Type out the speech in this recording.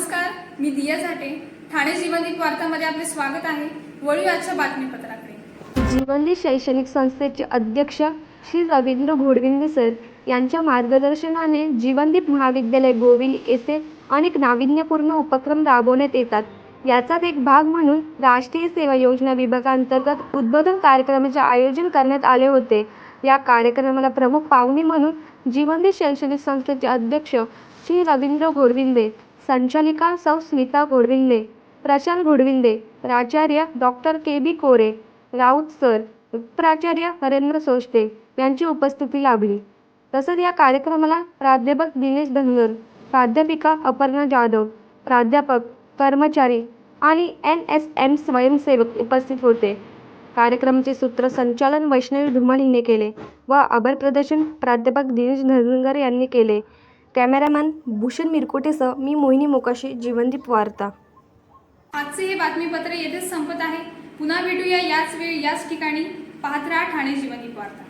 दिया झाटे. ठाणे जीवनदीप वार्तामध्ये आपले स्वागत आहे. वळूया आजच्या बातमीपत्राकडे. जीवनली शैक्षणिक संस्थेचे अध्यक्ष श्री रवींद्र घोडविंदे सर यांच्या मार्गदर्शनाने जीवनदीप महाविद्यालय गोविल येथे अनेक नाविन्यपूर्ण उपक्रम राबवण्यात येतात. याचाच एक भाग म्हणून राष्ट्रीय सेवा योजना विभागांतर्गत उद्बोधन कार्यक्रमाचे आयोजन करण्यात आले होते. या कार्यक्रमाला प्रमुख पाहुणे म्हणून जीवनदीप शैक्षणिक संस्थेचे अध्यक्ष श्री रवींद्र घोडविंदे संचालिका सौ स्मिता गोडविंदे प्रशांत गोडविंदे प्राचार्य doctor K B Kore Raut sir प्राचार्य हरेंद्र सोष्टे यांची उपस्थिती लाभली. तसंच या कार्यक्रमाला प्राध्यापक दिनेश धनगर प्राध्यापिका अपर्णा जाधव प्राध्यापक कर्मचारी आणि एन एस एम स्वयंसेवक उपस्थित होते. कार्यक्रमाचे सूत्रसंचालन वैष्णवी धुमाळ हिने केले व आभार प्रदर्शन प्राध्यापक दिनेश धनगर यांनी केले. कॅमेरामॅन भूषण मिरकोटेसह मी मोहिनी मोकाशी जीवनदीप वार्ता. आजचे हे बातमीपत्र येथेच संपत आहे. पुन्हा भेटूया याच वेळी याच ठिकाणी. पाहत राहा ठाणे जीवनदीप वार्ता.